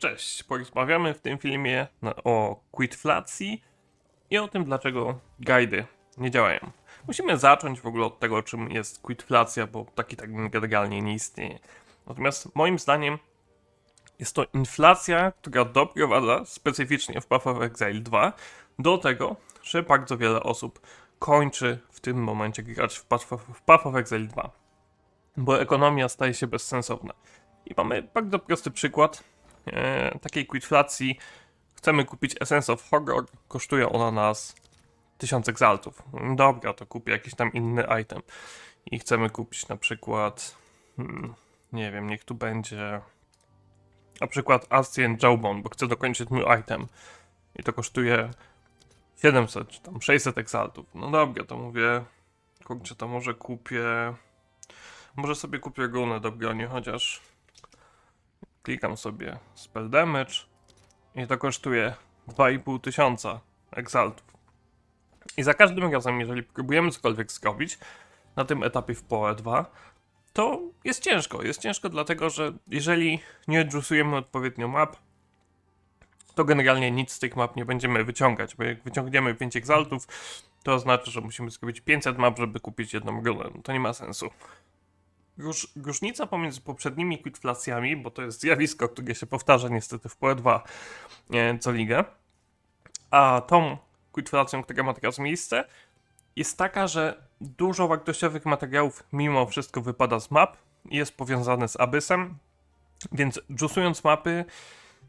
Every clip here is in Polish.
Cześć, porozmawiamy w tym filmie o quitflacji i o tym, dlaczego guidy nie działają. Musimy zacząć w ogóle od tego, czym jest quitflacja, bo taki tak generalnie nie istnieje. Natomiast moim zdaniem jest to inflacja, która doprowadza specyficznie w Path of Exile 2 do tego, że bardzo wiele osób kończy w tym momencie grać w Path of, w Path of Exile 2, bo ekonomia staje się bezsensowna. I mamy bardzo prosty przykład e, takiej quitflacji. Chcemy kupić Essence of Horror, kosztuje ona nas 1000 exaltów. Dobra, to kupię jakiś tam inny item. I chcemy kupić na przykład, hmm, nie wiem, niech tu będzie na przykład Ancient Jawbone, bo chcę dokończyć mój item. I to kosztuje 700 czy tam 600 exaltów. No dobra, to mówię, kurczę, to może kupię... Może sobie kupię runę do broni, chociaż klikam sobie spell damage i to kosztuje 2,5 tysiąca exaltów. I za każdym razem, jeżeli próbujemy cokolwiek zrobić na tym etapie w PoE 2, to jest ciężko. Jest ciężko dlatego, że jeżeli nie adjustujemy odpowiednio map, to generalnie nic z tych map nie będziemy wyciągać, bo jak wyciągniemy 5 exaltów, to oznacza, że musimy zrobić 500 map, żeby kupić jedną runę. No to nie ma sensu. Róż, różnica pomiędzy poprzednimi quitflacjami, bo to jest zjawisko, które się powtarza niestety w PoE2 e, co ligę, a tą quitflacją, która ma teraz miejsce, jest taka, że dużo wartościowych materiałów mimo wszystko wypada z map jest powiązane z Abyssem, więc jusując mapy,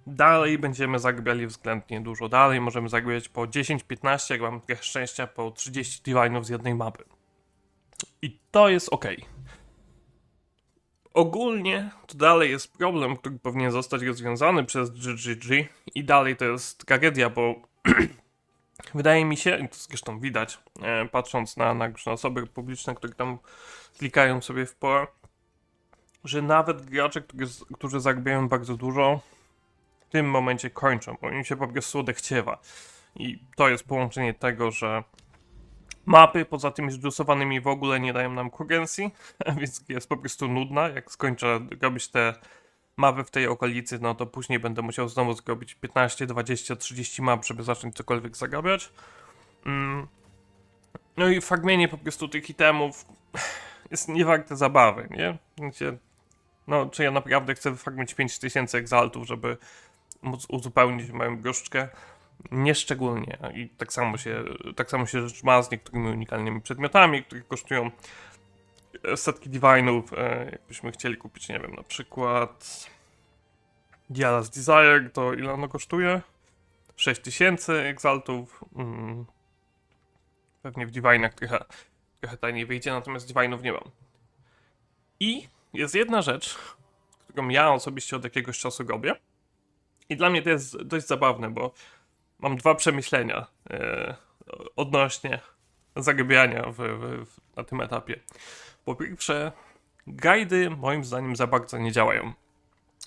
dalej będziemy zagrybiali względnie dużo. Dalej możemy zagrybiać po 10-15, jak mam trochę szczęścia, po 30 divinów z jednej mapy. I to jest ok. Ogólnie to dalej jest problem, który powinien zostać rozwiązany przez GGG i dalej to jest tragedia, bo wydaje mi się, to zresztą widać, e, patrząc na, na, na osoby publiczne, które tam klikają sobie w pole, że nawet gracze, którzy, którzy zarabiają bardzo dużo, w tym momencie kończą, bo im się po prostu odechciewa. I to jest połączenie tego, że mapy poza tymi zdusowanymi w ogóle nie dają nam kurrencji, więc jest po prostu nudna. Jak skończę robić te mapy w tej okolicy, no to później będę musiał znowu zrobić 15, 20, 30 map, żeby zacząć cokolwiek zarabiać. Mm. No i fragmienie po prostu tych itemów jest niewarte zabawy, nie? Wiecie, no, czy ja naprawdę chcę wyfragmić 5000 egzaltów, żeby móc uzupełnić moją goszczkę? Nieszczególnie. I tak samo się, tak samo się rzecz ma z niektórymi unikalnymi przedmiotami, które kosztują setki divinów. E, jakbyśmy chcieli kupić, nie wiem, na przykład Dialas Desire, to ile ono kosztuje? 6000 exaltów. Mm. Pewnie w divinach trochę, trochę taniej wyjdzie, natomiast divinów nie mam. I jest jedna rzecz, którą ja osobiście od jakiegoś czasu robię. I dla mnie to jest dość zabawne, bo mam dwa przemyślenia e, odnośnie zagrybiania w, w, w, na tym etapie. Po pierwsze, guidy moim zdaniem za bardzo nie działają.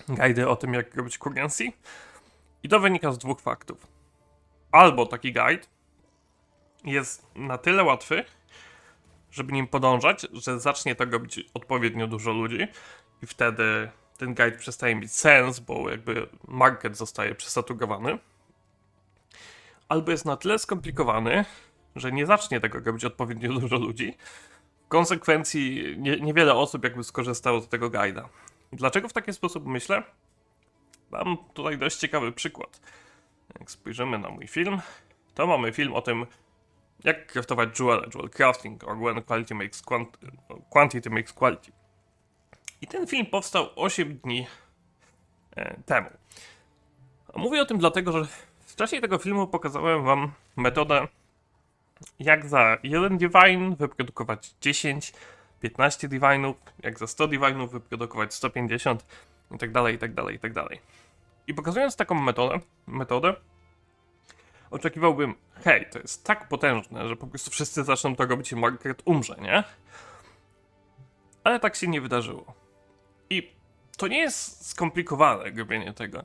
Guidy o tym, jak robić currency. I to wynika z dwóch faktów. Albo taki guide jest na tyle łatwy, żeby nim podążać, że zacznie to robić odpowiednio dużo ludzi i wtedy ten guide przestaje mieć sens, bo jakby market zostaje przesaturowany. Albo jest na tyle skomplikowany, że nie zacznie tego robić odpowiednio dużo ludzi. W konsekwencji nie, niewiele osób jakby skorzystało z tego guida. Dlaczego w taki sposób myślę? Mam tutaj dość ciekawy przykład. Jak spojrzymy na mój film, to mamy film o tym, jak craftować jewel, jewel crafting, or when quality makes quant quantity makes quality. I ten film powstał 8 dni e, temu. Mówię o tym dlatego, że w czasie tego filmu pokazałem wam metodę, jak za jeden divine wyprodukować 10, 15 divinów, jak za 100 divinów wyprodukować 150 i tak dalej, i tak dalej, i tak dalej. I pokazując taką metodę, metodę oczekiwałbym, hej, to jest tak potężne, że po prostu wszyscy zaczną to robić i market umrze, nie? Ale tak się nie wydarzyło. I to nie jest skomplikowane robienie tego.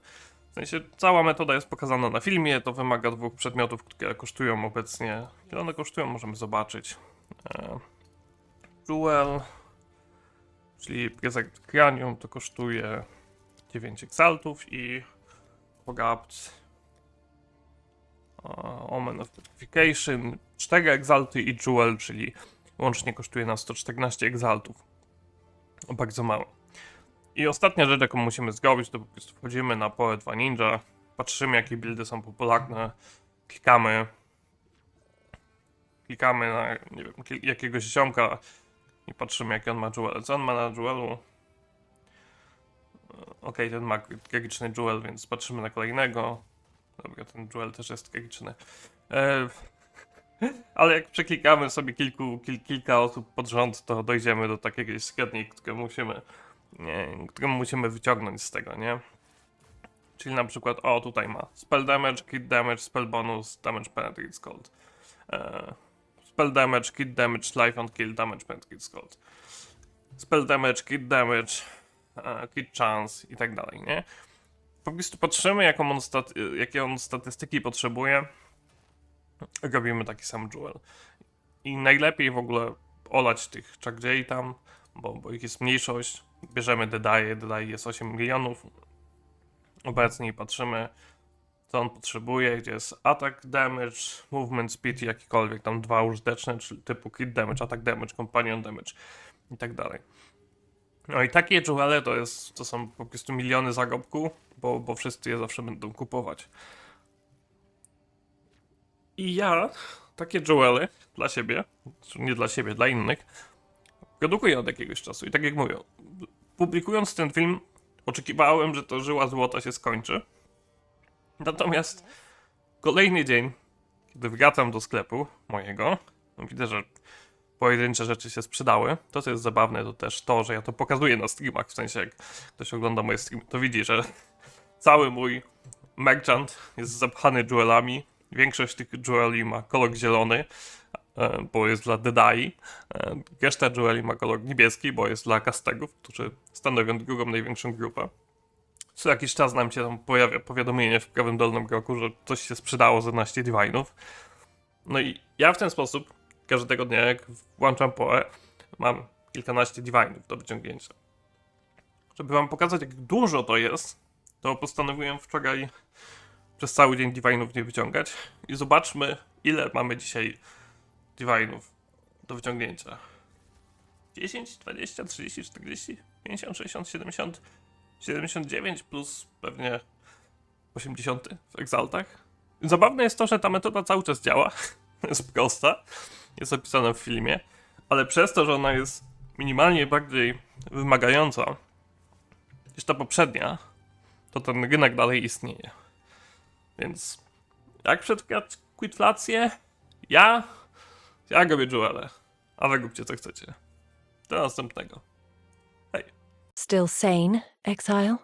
W sensie cała metoda jest pokazana na filmie, to wymaga dwóch przedmiotów, które kosztują obecnie. Ile one kosztują, możemy zobaczyć. E, Jewel, czyli Preserved Cranium, to kosztuje 9 exaltów i Pogapt. Omen of Purification. 4 exalty i Jewel, czyli łącznie kosztuje nas 114 exaltów. Bardzo mało. I ostatnia rzecz, jaką musimy zrobić, to po prostu wchodzimy na Pole 2 Ninja, patrzymy, jakie buildy są popularne, klikamy, klikamy na, nie wiem, jakiegoś ziomka i patrzymy, jaki on ma jewel. Co on ma na jewelu? E, Okej, ten ma tragiczny jewel, więc patrzymy na kolejnego. Dobra, ten jewel też jest tragiczny. E, ale jak przeklikamy sobie kilku, kil, kilka osób pod rząd, to dojdziemy do takiej średniej, które musimy, nie, musimy wyciągnąć z tego, nie? Czyli na przykład, o tutaj ma spell damage, kit damage, spell bonus, damage penetrate scold. E, spell damage, kit damage, life on kill, damage penetrate scold. Spell damage, kit damage, e, kit chance i tak dalej, nie? Po prostu patrzymy, jaką on jakie on statystyki potrzebuje, robimy taki sam jewel. I najlepiej w ogóle olać tych czardziej tam, bo, bo ich jest mniejszość. Bierzemy Dedaje, Dedaje jest 8 milionów. Obecnie patrzymy, co on potrzebuje, gdzie jest attack damage, movement speed jakikolwiek tam dwa użyteczne, czyli typu crit damage, attack damage, companion damage i tak dalej. No i takie jewele to jest, to są po prostu miliony zarobku, bo, bo wszyscy je zawsze będą kupować. I ja takie jewele dla siebie, nie dla siebie, dla innych, produkuję od jakiegoś czasu. I tak jak mówię, publikując ten film, oczekiwałem, że to żyła złota się skończy. Natomiast kolejny dzień, kiedy wracam do sklepu mojego, no widzę, że pojedyncze rzeczy się sprzedały. To, co jest zabawne, to też to, że ja to pokazuję na streamach, w sensie jak ktoś ogląda moje streamy, to widzi, że cały mój merchant jest zapchany jewelami. Większość tych jeweli ma kolor zielony, bo jest dla Dedai. E, Reszta jeweli ma kolor niebieski, bo jest dla castagów, którzy stanowią drugą największą grupę. Co jakiś czas nam się tam pojawia powiadomienie w prawym dolnym rogu, że coś się sprzedało z 11 divine'ów. No i ja w ten sposób każdego dnia, jak włączam poe, mam kilkanaście divine'ów do wyciągnięcia. Żeby wam pokazać, jak dużo to jest, to postanowiłem wczoraj przez cały dzień divine'ów nie wyciągać. I zobaczmy, ile mamy dzisiaj divine'ów do wyciągnięcia. 10, 20, 30, 40, 50, 60, 70, 79 plus pewnie 80 w Exaltach. Zabawne jest to, że ta metoda cały czas działa. jest prosta. Jest opisana w filmie. Ale przez to, że ona jest minimalnie bardziej wymagająca niż ta poprzednia, to ten rynek dalej istnieje. Więc jak przetrwać quitflację? Ja? Ja robię jewele. A wy róbcie co chcecie. Do następnego. Still sane, Exile?